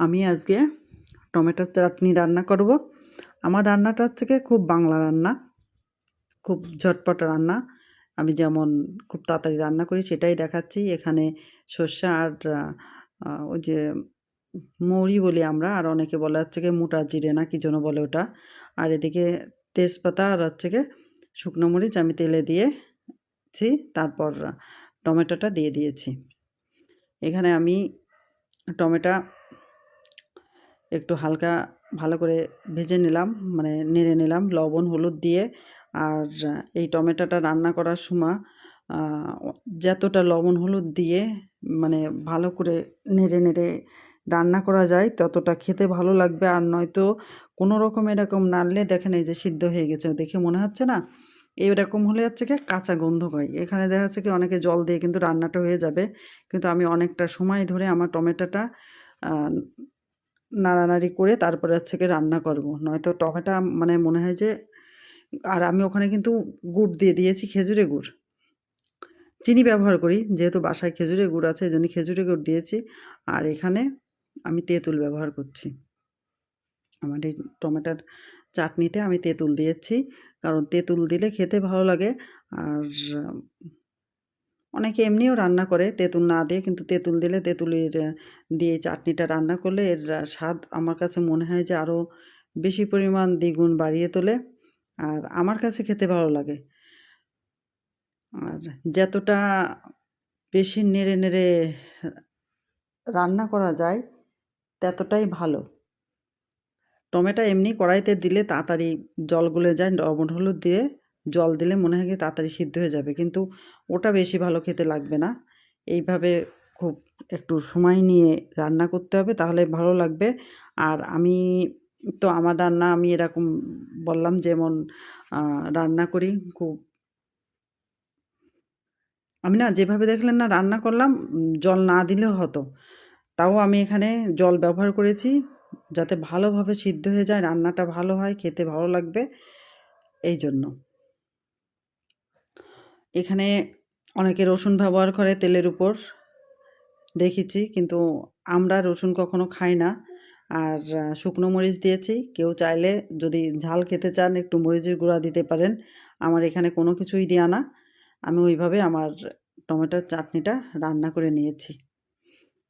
আমি আজকে টমেটোর চাটনি রান্না করব। আমার রান্নাটা হচ্ছে খুব বাংলা রান্না, খুব ঝটপট রান্না। আমি যেমন খুব তাড়াতাড়ি রান্না করি সেটাই দেখাচ্ছি। এখানে সর্ষে আর ওই যে মৌরি বলি আমরা, আর অনেকে বলে হচ্ছে কি মোটা জিরে না কি যেন বলে ওটা। আর এদিকে তেজপাতা আর হচ্ছে গিয়ে শুকনো মরিচ আমি তেলে দিয়েছি তারপর টমেটোটা দিয়ে দিয়েছি। এখানে আমি টমেটো একটু হালকা ভালো করে ভেজে নিলাম মানে নেড়ে নিলাম, লবণ, হলুদ দিয়ে। আর, এই টমেটোটা রান্না করার সময় যতটা লবণ, হলুদ দিয়ে মানে ভালো করে নেড়ে নেড়ে রান্না করা যায়, ততটা খেতে ভালো লাগবে। আর নয়তো কোনো রকম এরকম নাড়লে দেখেন এই যে সিদ্ধ হয়ে গেছে, দেখে মনে হচ্ছে না, এরকম হলে হচ্ছে কি কাঁচা গন্ধ হয়। এখানে দেখা যাচ্ছে কি অনেকে জল দিয়ে কিন্তু রান্নাটা হয়ে যাবে। কিন্তু আমি অনেকটা সময় ধরে আমার টমেটোটা নাড়ানাড়ি করে তারপরে হচ্ছে কি রান্না করব। নয়তো টমেটো মানে মনে হয় যে, আর আমি ওখানে কিন্তু গুড় দিয়ে দিয়েছি খেজুরে গুড়। চিনি ব্যবহার করি, যেহেতু বাসায় খেজুরের গুড় আছে এই জন্য খেজুরের গুড় দিয়েছি। আর এখানে আমি তেঁতুল ব্যবহার করছি। আমার এই টমেটোর চাটনিতে আমি তেঁতুল দিয়েছি, কারণ তেঁতুল দিলে খেতে ভালো লাগে। আর অনেকে এমনিও রান্না করে তেঁতুল না দিয়ে, কিন্তু তেঁতুল দিলে তেঁতুলের দিয়ে চাটনিটা রান্না করলে এর স্বাদ আমার কাছে মনে হয় যে আরও বেশি পরিমাণ দ্বিগুণ বাড়িয়ে তোলে আর আমার কাছে খেতে ভালো লাগে। আর যতটা বেশি নেড়ে নেড়ে রান্না করা যায় ততটাই ভালো। টমেটো এমনি কড়াইতে দিলে তাড়াতাড়ি জল গলে যায়, লবণ হলুদ দিয়ে জল দিলে মনে হয় কি তাড়াতাড়ি সিদ্ধ হয়ে যাবে। কিন্তু ওটা বেশি ভালো খেতে লাগবে না। এইভাবে খুব একটু সময় নিয়ে রান্না করতে হবে, তাহলে ভালো লাগবে। আর আমি তো আমার রান্না আমি এরকম বললাম যেমন রান্না করি খুব আমি না যেভাবে দেখলেন না রান্না করলাম, জল না দিলেও হতো। তাও আমি এখানে জল ব্যবহার করেছি যাতে ভালোভাবে সিদ্ধ হয়ে যায়, রান্নাটা ভালো হয়, খেতে ভালো লাগবে, এই জন্য। এখানে অনেকে রসুন ব্যবহার করে তেলের উপর, দেখেছি, কিন্তু আমরা রসুন কখনো খাই না। আর শুকনো মরিচ দিয়েছি, কেউ চাইলে যদি ঝাল খেতে চান, একটু মরিচের গুঁড়া দিতে পারেন। আমার এখানে কোনো কিছুই দেওয়া না। আমি ওইভাবে আমার টমেটোর চাটনিটা রান্না করে নিয়েছি।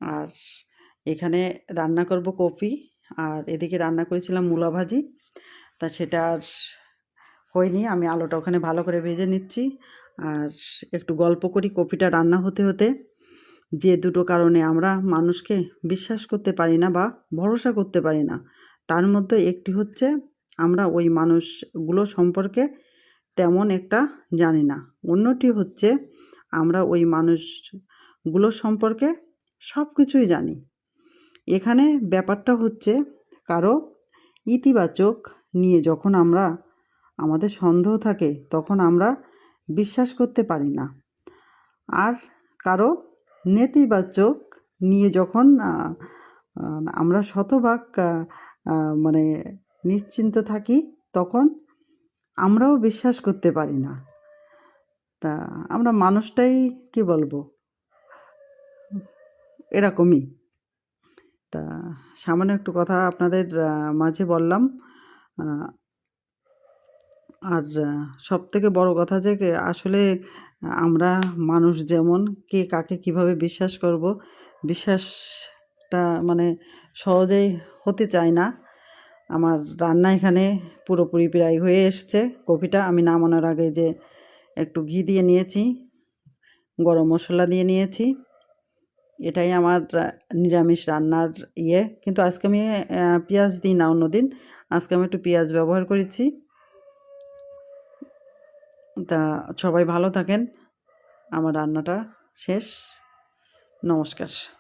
আর এখানে রান্না করব কফি আর এদিকে রান্না করেছিলাম মূলা ভাজি। তা সেটা আর হয়নি, আমি আলুটা ওখানে ভালো করে ভেজে নিচ্ছি। আর একটু গল্প করি কপিটা রান্না হতে হতে। যে দুটো কারণে আমরা মানুষকে বিশ্বাস করতে পারি না বা ভরসা করতে পারি না, তার মধ্যে একটি হচ্ছে আমরা ওই মানুষগুলো সম্পর্কে তেমন একটা জানি না। অন্যটি হচ্ছে আমরা ওই মানুষগুলো সম্পর্কে সব কিছুই জানি। এখানে ব্যাপারটা হচ্ছে কারও ইতিবাচক নিয়ে যখন আমরা, আমাদের সন্দেহ থাকে, তখন আমরা বিশ্বাস করতে পারি না। আর কারও নেতিবাচক নিয়ে যখন আমরা শতভাগ মানে নিশ্চিন্ত থাকি, তখন আমরাও বিশ্বাস করতে পারি না। তা আমরা মানুষটাই কি বলব? এরকমই। তা সামান্য একটু কথা আপনাদের মাঝে বললাম। আর সব থেকে বড় কথা যে আসলে, আমরা মানুষ যেমন, কে কাকে কীভাবে বিশ্বাস করব, বিশ্বাসটা মানে সহজেই হতে চায় না। আমার রান্না এখানে পুরোপুরি প্রায় হয়ে এসছে। কপিটা আমি নামানোর আগে যে একটু ঘি দিয়ে নিয়েছি, গরম মশলা দিয়ে নিয়েছি। এটাই আমার নিরামিষ রান্নার ইয়ে। কিন্তু আজকে আমি পেঁয়াজ দিই না অন্যদিন। আজকে আমি একটু পেঁয়াজ ব্যবহার করেছি। তা সবাই ভালো থাকেন। আমার রান্নাটা শেষ। নমস্কার।